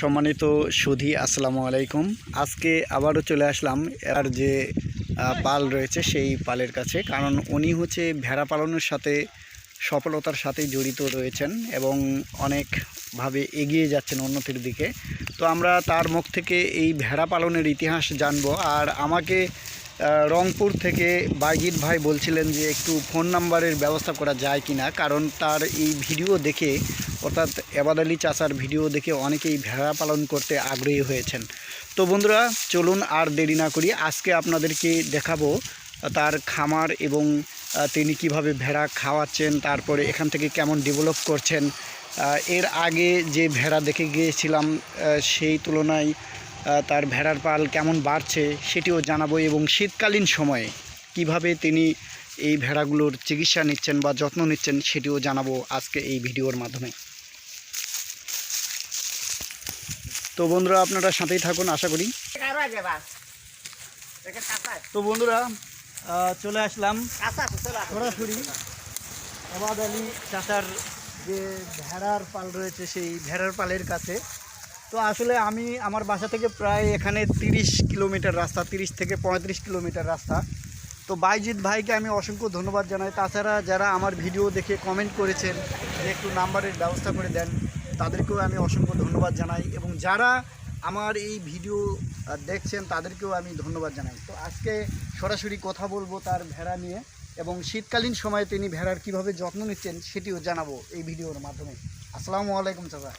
সম্মানিত সুধি, আসসালামু আলাইকুম। আজকে আবারও চলে আসলাম এর যে পাল রয়েছে সেই পালের কাছে, কারণ উনি হচ্ছে ভেড়া পালনের সাথে, সফলতার সাথে জড়িত রয়েছেন এবং অনেকভাবে এগিয়ে যাচ্ছেন উন্নতির দিকে। তো আমরা তার মুখ থেকে এই ভেড়া পালনের ইতিহাস জানব। আর আমাকে রংপুর থেকে বাইজিৎ ভাই বলছিলেন যে, একটু ফোন নাম্বারের ব্যবস্থা করা যায় কিনা, কারণ তার এই ভিডিও দেখে অর্থাৎ এবাদ আলী চাচার ভিডিও দেখে অনেকেই ভেড়া পালন করতে আগ্রহী হয়েছেন। তো বন্ধুরা, চলুন আর দেরি না করি, আজকে আপনাদেরকে দেখাবো তার খামার এবং তিনি কীভাবে ভেড়া খাওয়াচ্ছেন, তারপরে এখান থেকে কেমন ডেভেলপ করছেন এর আগে যে ভেড়া দেখে গিয়েছিলাম সেই তুলনায় তার ভেড়ার পাল কেমন বাড়ছে সেটিও জানাব এবং শীতকালীন সময়ে কীভাবে তিনি এই ভেড়াগুলোর চিকিৎসা নিচ্ছেন বা যত্ন নিচ্ছেন সেটিও জানাব আজকে এই ভিডিওর মাধ্যমে। তো বন্ধুরা, আপনারা সাথেই থাকুন, আশা করি। তো বন্ধুরা চলে আসলাম। সরাসরি আবাদ আলী চাচার যে ভেড়ার পাল রয়েছে, সেই ভেড়ার পালের কাছে। তো আসলে আমি আমার বাসা থেকে প্রায় এখানে তিরিশ কিলোমিটার রাস্তা, তিরিশ থেকে পঁয়ত্রিশ কিলোমিটার রাস্তা। তো বাইজিৎ ভাইকে আমি অসংখ্য ধন্যবাদ জানাই। তাছাড়া যারা আমার ভিডিও দেখে কমেন্ট করেছেন যে একটু নাম্বারের ব্যবস্থা করে দেন। তাদেরকেও আমি অসংখ্য ধন্যবাদ জানাই এবং যারা আমার এই ভিডিও দেখছেন তাদেরকেও আমি ধন্যবাদ জানাই। তো আজকে সরাসরি কথা বলব তার ভেড়া নিয়ে এবং শীতকালীন সময়ে তিনি ভেড়ার কীভাবে যত্ন নিচ্ছেন সেটিও জানাব এই ভিডিওর মাধ্যমে। আসসালামু আলাইকুম চাচা?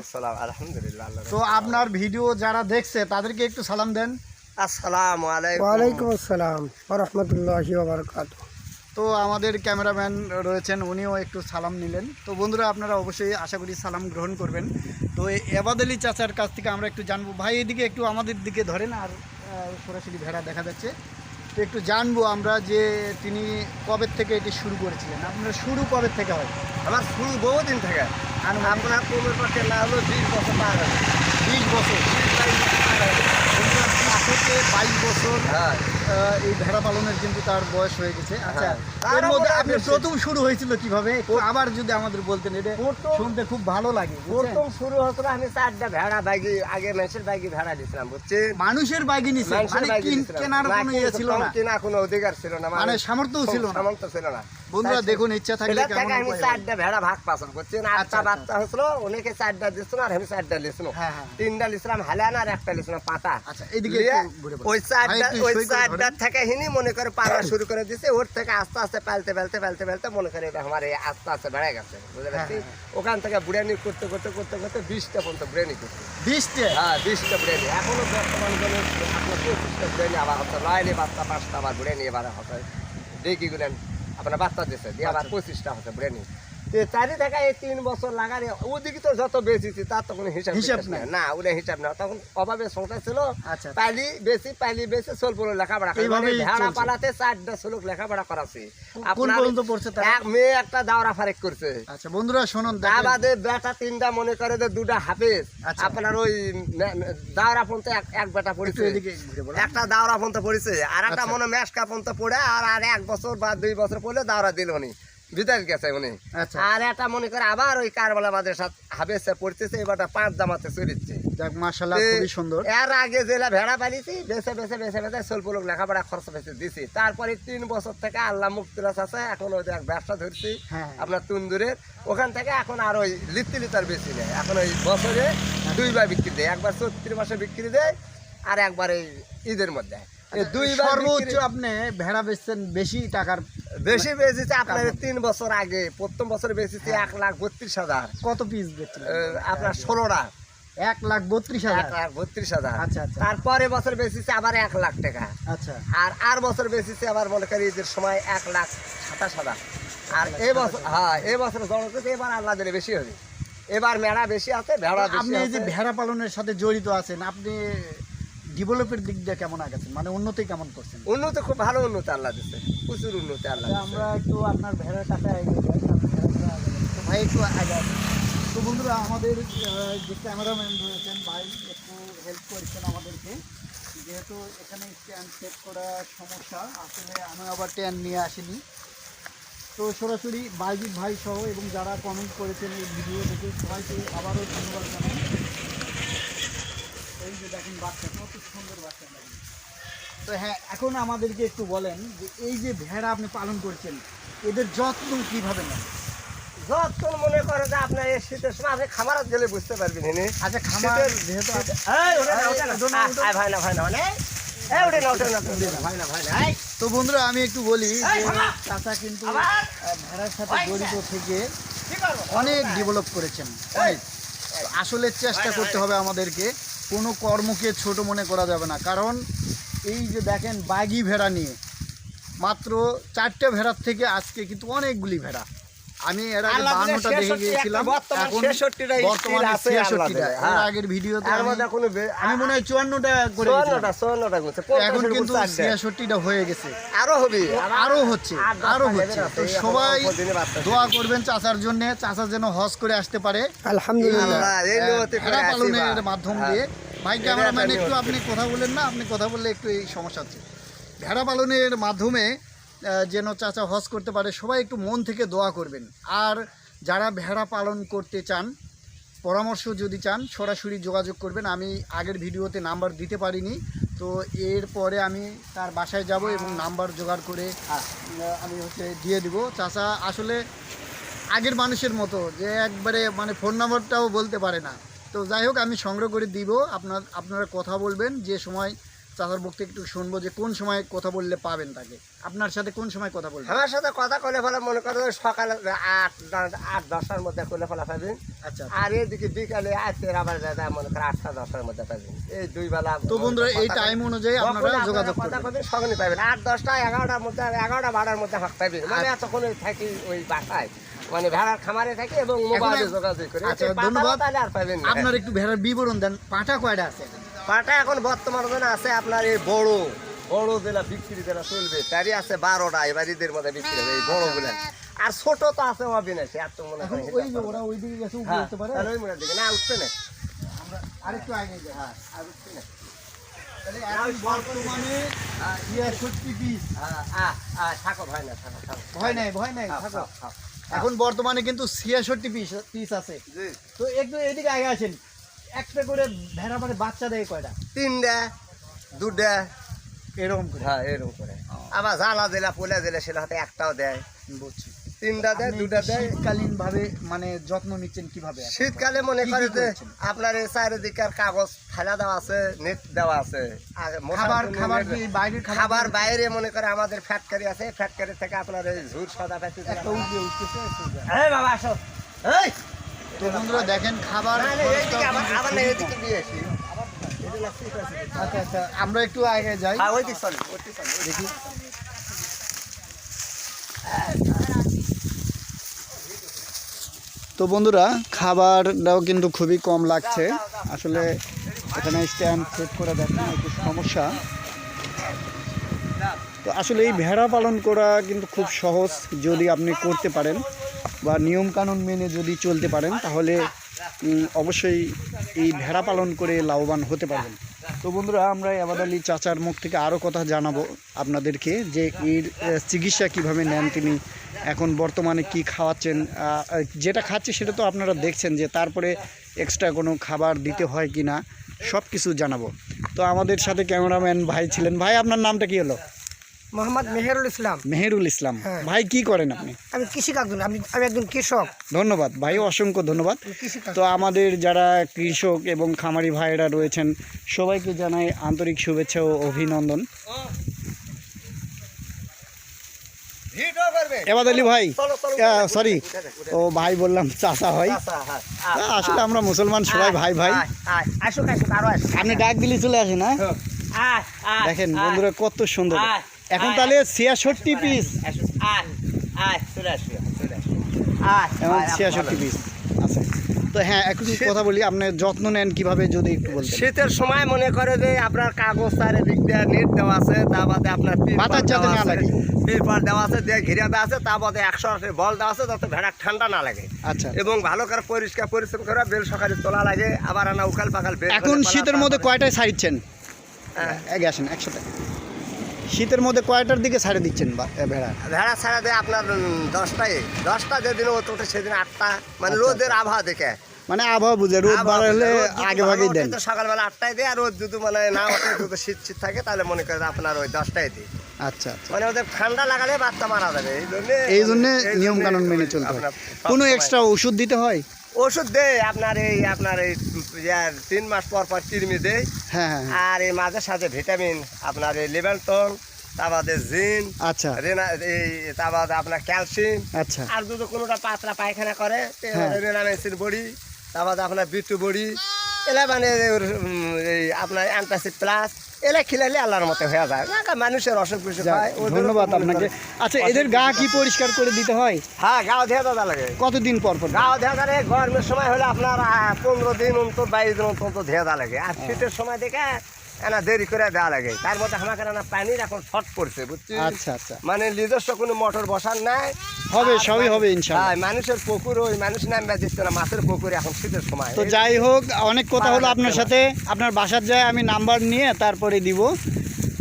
আসসালাম আলহামদুলিল্লাহ তো আপনার ভিডিও যারা দেখছে তাদেরকে একটু সালাম দেন। আসসালামু আলাইকুম। ওয়ালাইকুম আসসালাম রহমতুল্লাহি বারকাত তো আমাদের ক্যামেরাম্যান রয়েছেন উনিও একটু সালাম নিলেন। তো বন্ধুরা আপনারা অবশ্যই আশা করি সালাম গ্রহণ করবেন। তো এই এবাদ আলী চাচার কাছ থেকে আমরা একটু জানব। ভাই এদিকে একটু আমাদের দিকে ধরেন আর সরাসরি ভেড়া দেখা যাচ্ছে। তো একটু জানব আমরা যে তিনি কবে থেকে এটি শুরু করেছিলেন? আপনার শুরু কবে থেকে হয়? আমার শুরু বহুদিন থেকে। আপনার কোমর পাশে না হলো বিশ বছর পার বিশ বছর। থেকে বাইশ বছর হ্যাঁ। এই ভেড়া পালনের কিন্তু তার বয়স হয়ে গেছে। আচ্ছা হ্যাঁ। এর মধ্যে আপনি প্রথম শুরু হয়েছিল কীভাবে? আবার যদি আমাদের বলতেন এটা শুনতে খুব ভালো লাগে প্রথম শুরু হতো আমি চারটা ভেড়া বাইকি আগে মেসের বাইকি ভেড়া দিয়েছিলাম বুঝছেন? মানুষের বাইকে নিছে মানে। কেনার কোনো ইয়ে ছিল না। কেনা কোনো অধিকার ছিল না মানে সামর্থ্যও ছিল না। সামর্থ্য ছিল না। বন্ধুরা দেখুন ইচ্ছা থাকলে কেমন আমি চারটা ভেড়া ভাগ বুঝছেন? আচ্ছা, আটটা আচ্ছা। বাচ্চা হয়েছিল অনেকে চারটা দিচ্ছিল আর আমি চারটা লিছিল হ্যাঁ। তিনটা লিছিলাম হালান আর একটা লিছিলাম পাতা। আচ্ছা, এইদিকে লিয়ে একটু ঘুরে বলো। ওই চারটা ওই চারটা থেকে হিনি মনে করে পালা শুরু করে দিছে ওর থেকে আস্তে আস্তে পালতে পালতে পালতে পালতে মনে করে আমার এই আস্তে আস্তে বেড়ে গেছে বুঝতে পারছি হ্যাঁ, ওখান থেকে বুড়ানি করতে করতে করতে করতে বিশটা পর্যন্ত করছে। বিশটে? হ্যাঁ বিশটা বুড়ানি এখনও বর্তমান জন্য আপনার পঁচিশটা আবার হচ্ছে নয়নি বাচ্চা পাঁচটা আবার বুড়ানি এবার হচ্ছে। দেখি গুলেন আপনার বাচ্চা দিচ্ছে দিয়ে আবার পঁচিশটা হচ্ছে বুড়ানি চারি টাকা এই তিন বছর লাগানি ওদিকে তো যত বেশিছি তার তো কোনো হিসাব হিসাব না ওটা হিসাব না তখন অভাবে সংসার ছিল। আচ্ছা। পালি বেশি পালি বেশি সোলপুর লেখাপড়া মানে ভেড়া পালাতে চারটা শ্লোক লেখাপড়া করাছে? এক মেয়ে একটা দাওরা ফারেক করছে। আচ্ছা বন্ধুরা শুনুন বেটা তিনটা মনে করে যে দুটা হাফেজ। আচ্ছা। আপনার ওই দাওরা পর্যন্ত এক- এক বেটা পড়েছে। একটা দাওরা পর্যন্ত পড়েছে। আর একটা আচ্ছা। মনে মেশকা পর্যন্ত পড়ে আর আর এক বছর বা দুই বছর পড়লে দাওরা দিল উনি বিদেশ গেছে উনি। আচ্ছা। আর মনে করে আবার ওই কারবালা হাবেসে পড়তেছে এবারটা পাঁচ জামাতে চলিচ্ছে। যাক মাশাআল্লাহ খুবই সুন্দর। এর আগে জেলা ভেড়া পালিছি বেছে বেছে বেছে বেছে সোলপুলক লেখাপড়া খরচ বেছে দিছি। তারপরে তিন বছর থেকে আল্লাহ মুক্তিরাস আছে এখন ওই এক ব্যবসা ধরছি হ্যাঁ। আপনার তুন্দুরের। ওখান থেকে এখন আর ওই লিত্তি লিটার বেশি নেই এখন ওই বছরে দুইবার বিক্রি দেয় একবার চৈত্র মাসে বিক্রি দেয় আর একবার এই ঈদের মধ্যে এই দুইবার সর্বোচ্চ আপনি ভেড়া বেচছেন বেশি টাকার বেশি বেচেছে আপনার তিন বছর আগে প্রথম বছর বেচেছে এক লাখ বত্রিশ হাজার। কত পিস আপনার ষোলোটা এক লাখ বত্রিশ এক হাজার লাখ বত্রিশ হাজার। আচ্ছা, আচ্ছা। তারপরে বছর বেচেছে আবার এক লাখ টাকা। আচ্ছা। আর আর বছর বেশিছে আবার মনে করি ঈদের সময় এক লাখ সাতাশ হাজার। আর এই বছর হ্যাঁ এই বছর এবার আল্লাহ দিলে বেশি হবে। এবার মেলা বেশি আছে ভেড়া আপনি এই যে ভেড়া পালনের সাথে জড়িত আছেন আপনি ডেভেলপের দিক দিয়ে কেমন আগাছেন মানে উন্নতি কেমন করছেন? উন্নতি খুব ভালো উন্নতি আল্লাহ দিচ্ছে প্রচুর উন্নতি আল্লাহ আমরা একটু আপনার ভেড়ার কাছে ভাই একটু আগে তো বন্ধুরা আমাদের যে ক্যামেরাম্যান রয়েছেন ভাই একটু হেল্প করেছেন আমাদেরকে। যেহেতু এখানে স্ট্যান্ড সেট করা সমস্যা আসলে আমি আবার ট্যান নিয়ে আসিনি। তো সরাসরি বাইজিৎ ভাই সহ এবং যারা কমেন্ট করেছেন এই ভিডিও দেখে সবাইকে আবারও ধন্যবাদ জানাই। তো হ্যাঁ এখন আমাদেরকে একটু বলেন যে এই যে ভেড়া আপনি পালন করছেন এদের যত্ন কীভাবে নেন? যত মনে করে যে আপনার এই শীতের সময় আপনি খামারত গেলে বুঝতে পারবেন হিনি আচ্ছা খামার যেহেতু ভাই না, ভাই না, মানে, তো বন্ধুরা আমি একটু বলি যে চাচা কিন্তু ভেড়ার সাথে জড়িত থেকে অনেক ডেভেলপ করেছেন। অনেক। আসলে চেষ্টা করতে হবে আমাদেরকে। কোনো কর্মকে ছোট মনে করা যাবে না। কারণ এই যে দেখেন, বাগি ভেড়া নিয়ে মাত্র চারটে ভেড়ার থেকে আজকে কিন্তু অনেকগুলি ভেড়া। আমি এর আগে দেখে গিয়েছিলাম। এখন 66 টা still বর্তমানে এর হ্যাঁ। আগের ভিডিওতে আমি- মনে হয় চুয়ান্নটা করে এখন কিন্তু ছিয়াষট্টিটা হয়ে গেছে। আরও হবে। আরও হচ্ছে আরও হচ্ছে। তো সবাই দোয়া করবেন চাচার জন্য। চাচা যেন হজ করে আসতে পারে। আলহামদুলিল্লাহ। পালনের মাধ্যম হ্যাঁ। দিয়ে। ভাই ক্যামেরাম্যান একটু আপনি কথা বলেন না আপনি কথা বললে একটু এই সমস্যা হচ্ছে। ভেড়া পালনের মাধ্যমে যেন চাচা হজ করতে পারে, সবাই একটু মন থেকে দোয়া করবেন। আর যারা ভেড়া পালন করতে চান, পরামর্শ যদি চান, সরাসরি যোগাযোগ করবেন। আমি আগের ভিডিওতে নাম্বার দিতে পারিনি, তো এরপরে আমি তার বাসায় যাব এবং নাম্বার জোগাড় করে আমি হচ্ছে দিয়ে দিব। চাচা আসলে আগের মানুষের মতো, যে একবারে মানে ফোন নাম্বারটাও বলতে পারে না। তো যাই হোক, আমি সংগ্রহ করে দিব। আপনার, আপনারা কথা বলবেন, যে সময় চাচার বক্তে একটু শুনব যে কোন সময় কথা বললে পাবেন তাকে। আপনার সাথে কোন সময় কথা বলবেন? আমার সাথে কথা কলে ফেলা মনে করো ওই সকালে আট আট দশটার মধ্যে করলে ফেলা পাবেন। আচ্ছা আর এদিকে বিকালে আসতে আবার দাদা মনে করো আটটা দশটার মধ্যে পাবেন। এই দুই বেলা তো বন্ধুরা এই টাইম অনুযায়ী আপনারা যোগাযোগ কথা করবেন। সঙ্গে পাবেন। আট দশটা এগারোটার মধ্যে এগারোটা বারোটার মধ্যে হাঁক পাবেন মানে এতক্ষণ থাকি ওই বাসায়। মানে ভেড়ার খামারে থাকি এবং মোবাইলে যোগাযোগ করি। আচ্ছা, ধন্যবাদ। আপনার একটু ভেড়ার বিবরণ দেন। পাঁঠা কয়টা আছে? পাটা এখন বর্তমান ওজনে আছে আপনার এই বড় বড় যেটা বিক্রি যেটা চলবে। তারই আছে বারোটা এবার ঈদের মধ্যে বিক্রি হবে এই বড়গুলা আর ছোট তো আছে অবিনাশী আর তো মনে হয় হ্যাঁ, তাহলে ওই মোড়ের দিকে। না উঠছে না। আরেকটু আগে হ্যাঁ আর উঠছে না। এখন বর্তমানে হ্যাঁ, কিন্তু ছিয়াষট্টি পিস পিস আছে। তো একটু এদিকে আগে আসেন। একটা করে ভেড়া মানে বাচ্চা দেয় কয়টা? তিনটা দুটা এরকম করে? হ্যাঁ এরকম করে। আবার জ্বালা দিলা পোলা সেটা হাতে একটাও দেয়। বুঝছি। তিনটা দেয় দুটা দেয়। শীতকালীন ভাবে মানে যত্ন নিচ্ছেন কীভাবে? শীতকালে মনে করে যে আপনার এই চারিদিকের কাগজ ফেলা দেওয়া আছে নেট দেওয়া আছে। খাবার খাবার net- খাবার বাইরে মনে করে আমাদের ফ্যাক্টরি আছে ফ্যাক্টরি থেকে আপনার এই ঝুর সদা উঠতেছে একটু বাবা আসো। এই! তো বন্ধুরা দেখেন খাবার। আচ্ছা আচ্ছা আমরা একটু আগে যাই। হ্যাঁ দেখি। তো বন্ধুরা খাবারটাও কিন্তু খুবই কম লাগছে। আসলে এখানে স্ট্যান্ড সেট করে দেখেন একটু সমস্যা। তো আসলে এই ভেড়া পালন করা কিন্তু খুব সহজ যদি আপনি করতে পারেন। বা নিয়মকানুন মেনে যদি চলতে পারেন, তাহলে অবশ্যই এই ভেড়া পালন করে লাভবান হতে পারবেন। তো বন্ধুরা, আমরা আবাদ আলী চাচার মুখ থেকে আরও কথা জানাব আপনাদেরকে যে এর চিকিৎসা কীভাবে নেন তিনি, এখন বর্তমানে কি খাওয়াচ্ছেন যেটা খাচ্ছে সেটা তো আপনারা দেখছেন যে তারপরে এক্সট্রা কোনো খাবার দিতে হয় কি না সব কিছু জানাব। তো আমাদের সাথে ক্যামেরাম্যান ভাই ছিলেন। ভাই, আপনার নামটা কি হলো? মোহাম্মদ মেহেরুল ইসলাম। মেহেরুল ইসলাম। হ্যাঁ। ভাই কি করেন আপনি? আমি কৃষি কাজ আমি আমি একজন কৃষক। ধন্যবাদ। ভাই অসংখ্য ধন্যবাদ। তো আমাদের যারা কৃষক এবং খামারি ভাইয়েরা রয়েছেন সবাইকে জানাই আন্তরিক শুভেচ্ছা ও অভিনন্দন। এবাদ আলী ভাই সরি ও ভাই বললাম চাচা হয়। আচ্ছা, হ্যাঁ, আসলে আমরা মুসলমান সবাই ভাই ভাই। আপনি ডাক দিলে চলে আসেন হ্যাঁ দেখেন বন্ধুরা কত সুন্দর। এখন তাহলে ছিয়াষট্টি পিস ছিয়াষট্টি পিস আছে তো হ্যাঁ একটু কথা বলি আপনি যত্ন নেন কীভাবে যদি একটু বলতেন শীতের সময় মনে করে যে আপনার কাগজ চারিদিক দিয়ে নেট দেওয়া আছে তা বাদে আপনার বাতাস যাতে না লাগে। তিরপল দেওয়া আছে দিয়ে ঘিরে দেওয়া আছে তা বাদে একশো আশি বল দেওয়া আছে যাতে ভেড়া ঠান্ডা না লাগে আচ্ছা এবং ভালো করে পরিষ্কার পরিশ্রম করে বেল সকালে তোলা লাগে আবার আনা উকাল পাকাল এখন শীতের মধ্যে কয়টায় হ্যাঁ। আগে আসেন একসাথে শীতের মধ্যে কয়টার দিকে ছাড়ে দিচ্ছেন ভেড়া? ভেড়া ছাড়া দেয় আপনার দশটায়। দশটা যেদিন ও তোটে সেদিন আটটা। মানে আচ্ছা, রোদের আবহাওয়া দেখে। মানে আবহাওয়া বুঝে রোদ বাড়ালে আগে ভাগেই দেন। সকালবেলা আটটায় দেয় আর রোদ যদি মানে না ওঠে যদি শীত শীত থাকে তাহলে মনে করেন আপনার ওই দশটায় দিই আচ্ছা আচ্ছা। মানে ওদের ঠান্ডা লাগালে বাচ্চা মারা যাবে এই জন্য এই জন্য নিয়ম কানুন মেনে চলতে হয়। কোনো এক্সট্রা ওষুধ দিতে হয়? ওষুধ দেয় আপনার এই আপনার এই তিন মাস পর পর কৃমি দেয় হ্যাঁ হ্যাঁ হ্যাঁ। আর এই মাঝে সাথে ভিটামিন আপনার এই লেবেলটন তার জিন আচ্ছা রেনা এই আপনার ক্যালসিয়াম আচ্ছা আর যদি কোনোটা পাতলা পায়খানা করে। রেনামেসিন বড়ি তারপর আপনার বিটু বড়ি এলা মানে আপনার অ্যান্টাসিড প্লাস এলা খেলালে আল্লাহর মতো হয়ে যায়। না, মানুষের অসুখ বিসুখ হয় ধন্যবাদ আপনাকে। আচ্ছা এদের গা কি পরিষ্কার করে দিতে হয়? হ্যাঁ গা দেওয়া দাদা লাগে। কতদিন পর পর? গা দেওয়া দাঁড়ে গরমের সময় হলে আপনার পনেরো দিন অন্তর বাইশ দিন অন্তর ধেয়া লাগে। আর শীতের সময় দেখে এনা দেরি করে দেওয়া লাগে। তার মধ্যে আমাকে না পানির এখন শর্ট পড়ছে বুঝছি আচ্ছা আচ্ছা। মানে নিজস্ব কোনো মোটর বসার নাই। হবে সবই হবে ইনশাআল্লাহ হ্যাঁ মানুষের পুকুর ওই মানুষ নামবে দিচ্ছে না মাছের পুকুর এখন শীতের সময়। তো যাই হোক অনেক কথা হলো আপনার সাথে। আপনার বাসার যায় আমি নাম্বার নিয়ে তারপরে দিব।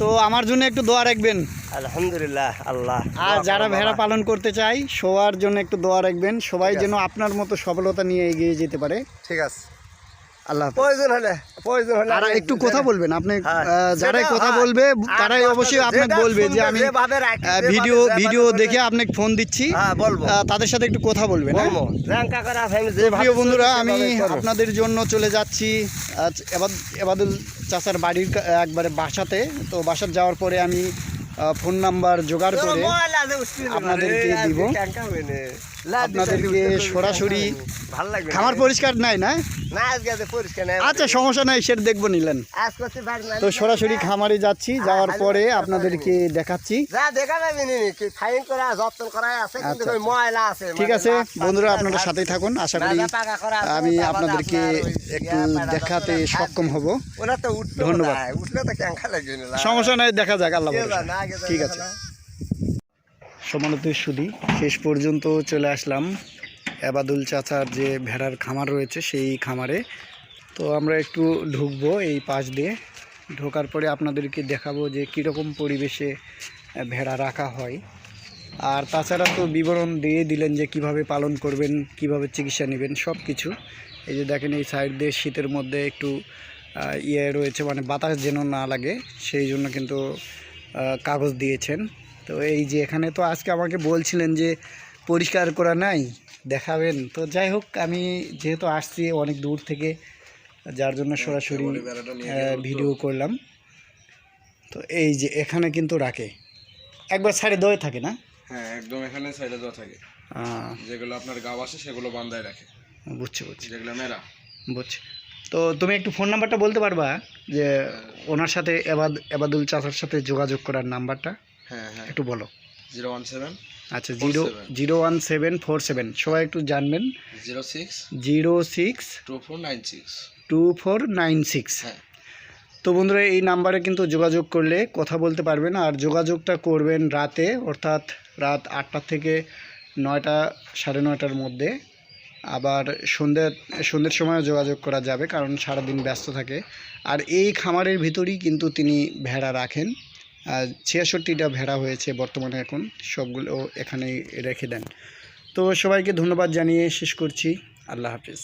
তো আমার জন্য একটু দোয়া রাখবেন। আলহামদুলিল্লাহ আল্লাহ। আর যারা ভেড়া পালন করতে চাই সবার জন্য একটু দোয়া রাখবেন। সবাই যেন আপনার মতো সফলতা নিয়ে এগিয়ে যেতে পারে। ঠিক আছে। আল্লাহ প্রয়োজন হলে প্রয়োজন হলে আর আমি- একটু কথা বলবেন আপনি হ্যাঁ, যারাই কথা বলবে তারাই অবশ্যই আপনাকে বলবে যে আমি ভিডিও ভিডিও দেখে আপনাকে ফোন দিচ্ছি। হ্যাঁ তাদের সাথে একটু কথা বলবেন হ্যাঁ? প্রিয় বন্ধুরা আমি আপনাদের জন্য চলে যাচ্ছি এবাদুল চাচার বাড়ির একবারে বাসাতে। তো বাসার যাওয়ার পরে আমি ফোন নাম্বার জোগাড় করে আপনাদেরকে দিব। আপনাদেরকে সরাসরি লাগবে না। খামার পরিষ্কার নাই না। আচ্ছা সমস্যা নাই সেটা দেখব নিলেন। তো সরাসরি খামারে যাচ্ছি যাওয়ার পরে আপনাদেরকে দেখাচ্ছি। ঠিক আছে বন্ধুরা আপনারা সাথেই থাকুন আশা করি আমি আপনাদেরকে একটু দেখাতে সক্ষম হব। ধন্যবাদ। সমস্যা নাই দেখা যাক আল্লাহ ঠিক আছে। সমানত সুদী শেষ পর্যন্ত চলে আসলাম এবাদুল চাচার যে ভেড়ার খামার রয়েছে সেই খামারে। তো আমরা একটু ঢুকবো এই পাশ দিয়ে। ঢোকার পরে আপনাদেরকে দেখাবো যে কীরকম পরিবেশে ভেড়া রাখা হয়। আর তাছাড়া তো বিবরণ দিয়ে দিলেন যে কীভাবে পালন করবেন, কীভাবে চিকিৎসা নেবেন সব কিছু এই যে দেখেন, এই সাইড দিয়ে শীতের মধ্যে একটু ইয়ে রয়েছে মানে বাতাস যেন না লাগে, সেই জন্য কিন্তু কাগজ দিয়েছেন। তো এই যে এখানে তো আজকে আমাকে বলছিলেন যে পরিষ্কার করা নাই দেখাবেন। তো যাই হোক আমি যেহেতু আসছি অনেক দূর থেকে যার জন্য সরাসরি আহ, ভিডিও করলাম। তো এই যে এখানে কিন্তু রাখে। একবার সাইডে দয়ে থাকে না? হ্যাঁ একদম এখানে সাইডে দেওয়া থাকে। যেগুলো আপনার গাব আসে সেগুলো বান্ধায় রাখে। বুঝছি বুঝছি। যেগুলো মেরা বুঝছি। তো তুমি একটু ফোন নাম্বারটা বলতে পারবা? যে ওনার সাথে এবাদ এবাদুল চাচার সাথে যোগাযোগ করার নাম্বারটা? হ্যাঁ হ্যাঁ। একটু বলো। জিরো ওয়ান সেভেন আচ্ছা zero zero one seven four seven. সবাই একটু জানবেন। Zero six zero six two four nine six. Two four nine six. হ্যাঁ। তো বন্ধুরা এই নাম্বারে কিন্তু যোগাযোগ করলে কথা বলতে পারবেন আর যোগাযোগটা করবেন রাতে অর্থাৎ রাত আটটা থেকে নয়টা সাড়ে নয়টার মধ্যে। আবার সন্ধ্যে সন্ধ্যের সময় যোগাযোগ করা যাবে কারণ সারাদিন ব্যস্ত থাকে। আর এই খামারের ভিতরেই কিন্তু তিনি ভেড়া রাখেন। ছিয়াষট্টিটা ভেড়া হয়েছে বর্তমানে এখন, সবগুলো এখানেই রেখে দেন। তো সবাইকে ধন্যবাদ জানিয়ে শেষ করছি। আল্লাহ হাফিজ।